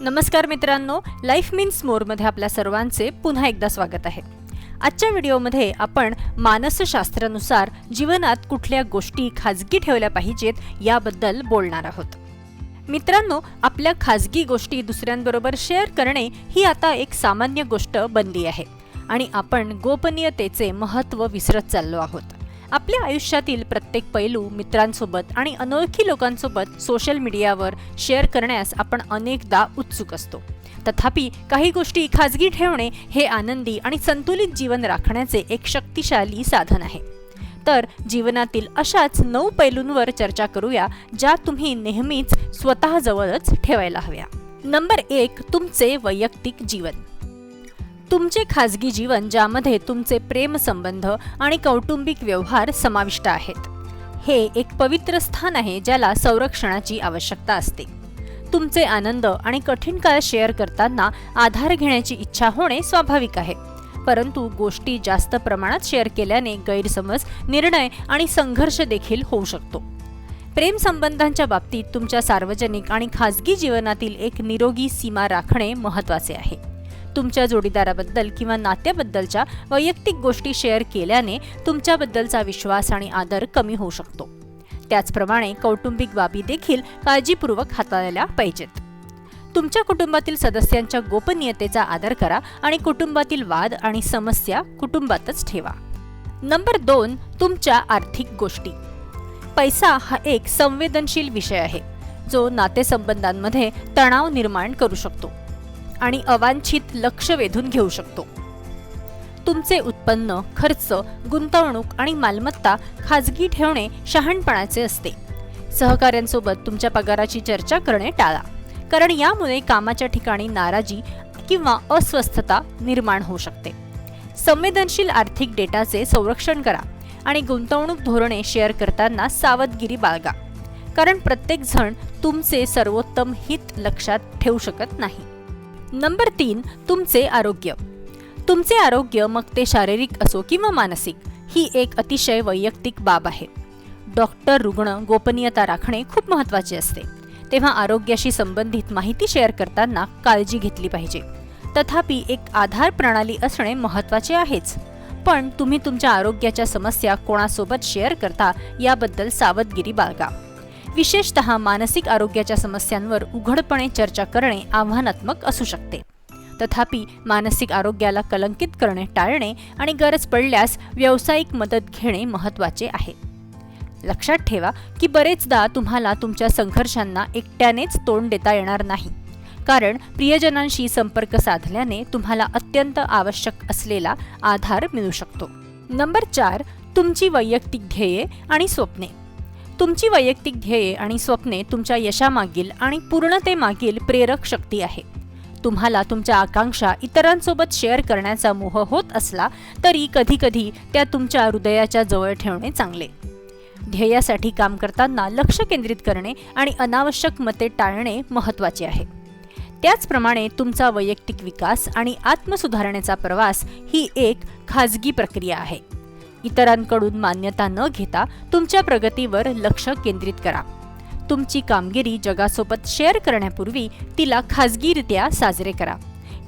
नमस्कार मित्रांनो life means मोरमध्ये आपल्या सर्वांचे पुन्हा एकदा स्वागत आहे. आजच्या व्हिडिओमध्ये आपण मानसशास्त्रानुसार जीवनात कुठल्या गोष्टी खाजगी ठेवल्या पाहिजेत याबद्दल बोलणार आहोत. मित्रांनो आपल्या खाजगी गोष्टी दुसऱ्यांबरोबर शेअर करणे ही आता एक सामान्य गोष्ट बनली आहे आणि आपण गोपनीयतेचे महत्त्व विसरत चाललो आहोत. आपल्या आयुष्यातील प्रत्येक पैलू मित्रांसोबत आणि अनोळखी लोकांसोबत सोशल मीडियावर शेअर करण्यास आपण अनेकदा उत्सुक असतो. तथापि काही गोष्टी खाजगी ठेवणे हे आनंदी आणि संतुलित जीवन राखण्याचे एक शक्तिशाली साधन आहे. तर जीवनातील अशाच नऊ पैलूंवर चर्चा करूया ज्या तुम्ही नेहमीच स्वतःजवळच ठेवायला हव्या. नंबर एक तुमचे वैयक्तिक जीवन. तुमचे खाजगी जीवन ज्यामध्ये तुमचे प्रेमसंबंध आणि कौटुंबिक व्यवहार समाविष्ट आहेत. हे एक पवित्र स्थान आहे ज्याला संरक्षणाची आवश्यकता असते. तुमचे आनंद आणि कठीण काळ शेअर करताना आधार घेण्याची इच्छा होणे स्वाभाविक आहे. परंतु गोष्टी जास्त प्रमाणात शेअर केल्याने गैरसमज निर्णय आणि संघर्ष देखील होऊ शकतो. प्रेम संबंधांच्या बाबतीत तुमच्या सार्वजनिक आणि खाजगी जीवनातील एक निरोगी सीमा राखणे महत्त्वाचे आहे. तुमच्या जोडीदाराबद्दल किंवा नात्याबद्दलच्या वैयक्तिक गोष्टी शेअर केल्याने तुमच्याबद्दलचा विश्वास आणि आदर कमी होऊ शकतो. त्याचप्रमाणे कौटुंबिक बाबी देखील काळजीपूर्वक हाताळल्या पाहिजेत. तुमच्या कुटुंबातील सदस्यांच्या गोपनीयतेचा आदर करा आणि कुटुंबातील वाद आणि समस्या कुटुंबातच ठेवा. नंबर दोन तुमच्या आर्थिक गोष्टी. पैसा हा एक संवेदनशील विषय आहे जो नातेसंबंधांमध्ये तणाव निर्माण करू शकतो. आणि अवांछित लक्ष वेधून घेऊ शकतो. तुमचे उत्पन्न खर्च गुंतवणूक आणि मालमत्ता खाजगी ठेवणे शहाणपणाचे असते. सहकाऱ्यांसोबत तुमच्या पगाराची चर्चा करणे टाळा कारण यामुळे कामाच्या ठिकाणी नाराजी किंवा अस्वस्थता निर्माण होऊ शकते. संवेदनशील आर्थिक डेटाचे संरक्षण करा आणि गुंतवणूक धोरणे शेअर करताना सावधगिरी बाळगा कारण प्रत्येकजण तुमचे सर्वोत्तम हित लक्षात ठेवू शकत नाही. नंबर तीन तुमचे आरोग्य. तुमचे आरोग्य मग ते शारीरिक असो किंवा मानसिक ही एक अतिशय वैयक्तिक बाब आहे. डॉक्टर रुग्ण गोपनीयता राखणे खूप महत्त्वाचे असते. तेव्हा आरोग्याशी संबंधित माहिती शेअर करताना काळजी घेतली पाहिजे. तथापि एक आधार प्रणाली असणे महत्त्वाचे आहेच. पण तुम्ही तुमच्या आरोग्याच्या समस्या कोणासोबत शेअर करता याबद्दल सावधगिरी बाळगा. विशेषतः मानसिक आरोग्याच्या समस्यांवर उघडपणे चर्चा करणे आव्हानात्मक असू शकते. तथापि मानसिक आरोग्याला कलंकित करणे टाळणे आणि गरज पडल्यास व्यावसायिक मदत घेणे महत्त्वाचे आहे. लक्षात ठेवा की बरेचदा तुम्हाला तुमच्या संघर्षांना एकट्यानेच तोंड देता येणार नाही. कारण प्रियजनांशी संपर्क साधल्याने तुम्हाला अत्यंत आवश्यक असलेला आधार मिळू शकतो. नंबर चार तुमची वैयक्तिक ध्येये आणि स्वप्ने. तुमची वैयक्तिक ध्येये आणि स्वप्ने तुमच्या यशामागील आणि पूर्णतेमागील प्रेरक शक्ती आहे. तुम्हाला तुमच्या आकांक्षा इतरांसोबत शेअर करण्याचा मोह होत असला तरी कधीकधी त्या तुमच्या हृदयाच्या जवळ ठेवणे चांगले. ध्येयासाठी काम करताना लक्ष केंद्रित करणे आणि अनावश्यक मते टाळणे महत्त्वाचे आहे. त्याचप्रमाणे तुमचा वैयक्तिक विकास आणि आत्मसुधारणेचा प्रवास ही एक खाजगी प्रक्रिया आहे. इतरांकडून मान्यता न घेता तुमच्या प्रगतीवर लक्ष केंद्रित करा. तुमची कामगिरी जगासोबत शेअर करण्यापूर्वी तिला खाजगीरित्या साजरे करा.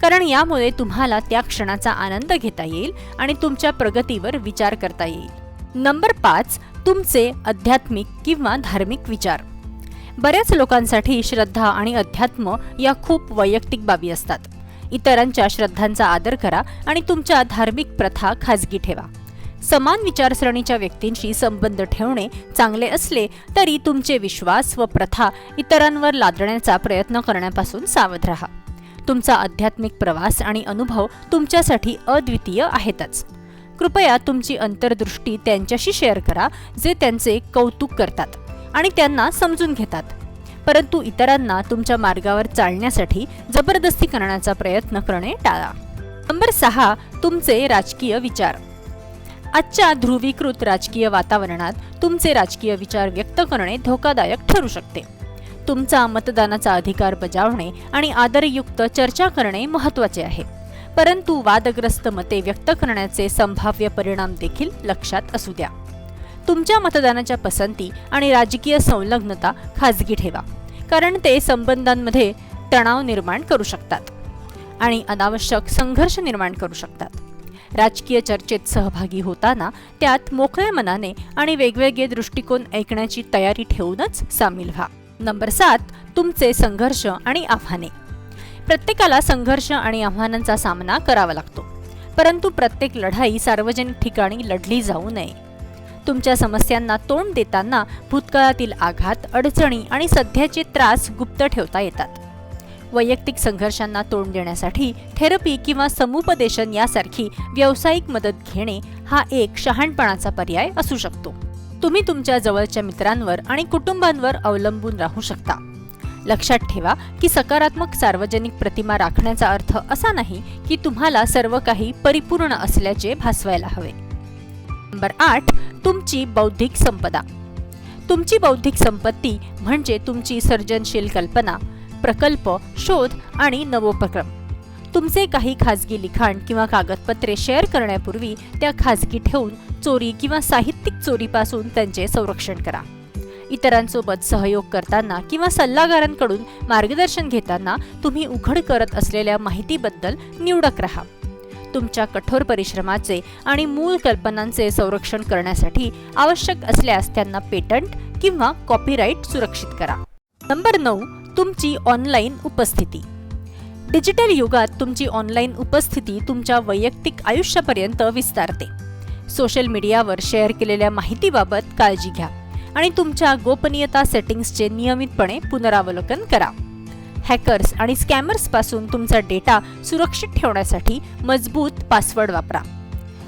कारण यामुळे तुम्हाला त्या क्षणाचा आनंद घेता येईल आणि तुमच्या प्रगतीवर विचार करता येईल. नंबर पाच तुमचे आध्यात्मिक किंवा धार्मिक विचार. बऱ्याच लोकांसाठी श्रद्धा आणि अध्यात्म या खूप वैयक्तिक बाबी असतात. इतरांच्या श्रद्धांचा आदर करा आणि तुमच्या धार्मिक प्रथा खाजगी ठेवा. समान विचारसरणीच्या व्यक्तींशी संबंध ठेवणे चांगले असले तरी तुमचे विश्वास व प्रथा इतरांवर लादण्याचा प्रयत्न करण्यापासून सावध राहा. तुमचा आध्यात्मिक प्रवास आणि अनुभव तुमच्यासाठी अद्वितीय आहेतच. कृपया तुमची अंतर्दृष्टी त्यांच्याशी शेअर करा जे त्यांचे कौतुक करतात आणि त्यांना समजून घेतात. परंतु इतरांना तुमच्या मार्गावर चालण्यासाठी जबरदस्ती करण्याचा प्रयत्न करणे टाळा. नंबर सहा तुमचे राजकीय विचार. आजच्या ध्रुवीकृत राजकीय वातावरणात तुमचे राजकीय विचार व्यक्त करणे धोकादायक ठरू शकते. तुमचा मतदानाचा अधिकार बजावणे आणि आदरयुक्त चर्चा करणे महत्त्वाचे आहे. परंतु वादग्रस्त मते व्यक्त करण्याचे संभाव्य परिणाम देखील लक्षात असू द्या. तुमच्या मतदानाच्या पसंती आणि राजकीय संलग्नता खाजगी ठेवा कारण ते संबंधांमध्ये तणाव निर्माण करू शकतात आणि अनावश्यक संघर्ष निर्माण करू शकतात. राजकीय चर्चेत सहभागी होताना त्यात मोकळ्या मनाने आणि वेगवेगळे दृष्टिकोन ऐकण्याची तयारी ठेवूनच सामील व्हा. नंबर सात तुमचे संघर्ष आणि आव्हाने. प्रत्येकाला संघर्ष आणि आव्हानांचा सामना करावा लागतो. परंतु प्रत्येक लढाई सार्वजनिक ठिकाणी लढली जाऊ नये. तुमच्या समस्यांना तोंड देताना भूतकाळातील आघात अडचणी आणि सध्याचे त्रास गुप्त ठेवता येतात. वैयक्तिक संघर्षांना तोंड देण्यासाठी थेरपी किंवा समुपदेशन यासारखी व्यावसायिक मदत घेणे हा एक शहाणपणाचा पर्याय असू शकतो. तुम्ही तुमच्या जवळच्या मित्रांवर आणि कुटुंबांवर अवलंबून राहू शकता. लक्षात ठेवा की सकारात्मक सार्वजनिक प्रतिमा राखण्याचा अर्थ असा नाही की तुम्हाला सर्व काही परिपूर्ण असल्याचे भासवायला हवे. नंबर आठ तुमची बौद्धिक संपदा. तुमची बौद्धिक संपत्ती म्हणजे तुमची सर्जनशील कल्पना प्रकल्प शोध आणि नवोपक्रम. तुमचे काही खाजगी लिखाण किंवा कागदपत्रे शेअर करण्यापूर्वी त्या खाजगी ठेवून चोरी किंवा साहित्यिक चोरीपासून त्यांचे संरक्षण करा. इतरांसोबत सहयोग करताना किंवा सल्लागारांकडून मार्गदर्शन घेताना तुम्ही उघड करत असलेल्या माहितीबद्दल निवडक राहा. तुमच्या कठोर परिश्रमाचे आणि मूळ कल्पनांचे संरक्षण करण्यासाठी आवश्यक असल्यास त्यांना पेटंट किंवा कॉपीराईट सुरक्षित करा. नंबर नऊ तुमची ऑनलाईन उपस्थिती. डिजिटल युगात तुमची ऑनलाईन उपस्थिती तुमच्या वैयक्तिक आयुष्यापर्यंत विस्तारते. सोशल मीडियावर शेअर केलेल्या माहितीबाबत काळजी घ्या आणि तुमच्या गोपनीयता सेटिंग्सचे नियमितपणे पुनरावलोकन करा. हॅकर्स आणि स्कॅमर्सपासून तुमचा डेटा सुरक्षित ठेवण्यासाठी मजबूत पासवर्ड वापरा.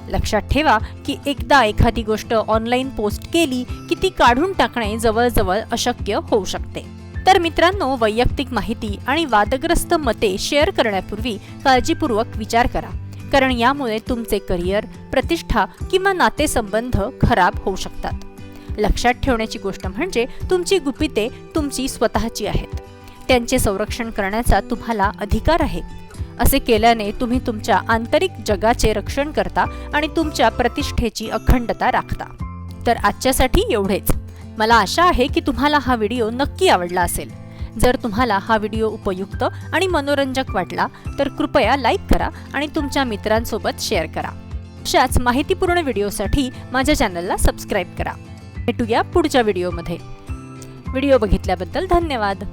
लक्षात ठेवा की एकदा एखादी गोष्ट ऑनलाईन पोस्ट केली की ती काढून टाकणे जवळजवळ अशक्य होऊ शकते. तर मित्रांनो वैयक्तिक माहिती आणि वादग्रस्त मते शेअर करण्यापूर्वी काळजीपूर्वक विचार करा. कारण यामुळे तुमचे करिअर प्रतिष्ठा किंवा नातेसंबंध खराब होऊ शकतात. लक्षात ठेवण्याची गोष्ट म्हणजे तुमची गुपिते तुमची स्वतःची आहेत. त्यांचे संरक्षण करण्याचा तुम्हाला अधिकार आहे. असे केल्याने तुम्ही तुमच्या आंतरिक जगाचे रक्षण करता आणि तुमच्या प्रतिष्ठेची अखंडता राखता. तर आजच्यासाठी एवढेच. मला आशा आहे की तुम्हाला हा व्हिडिओ नक्की आवडला असेल. जर तुम्हाला हा व्हिडिओ उपयुक्त आणि मनोरंजक वाटला तर कृपया लाईक करा आणि तुमच्या मित्रांसोबत शेअर करा. अशाच माहितीपूर्ण व्हिडिओसाठी माझ्या चॅनलला सबस्क्राईब करा. भेटूया पुढच्या व्हिडिओमध्ये. व्हिडिओ बघितल्याबद्दल धन्यवाद.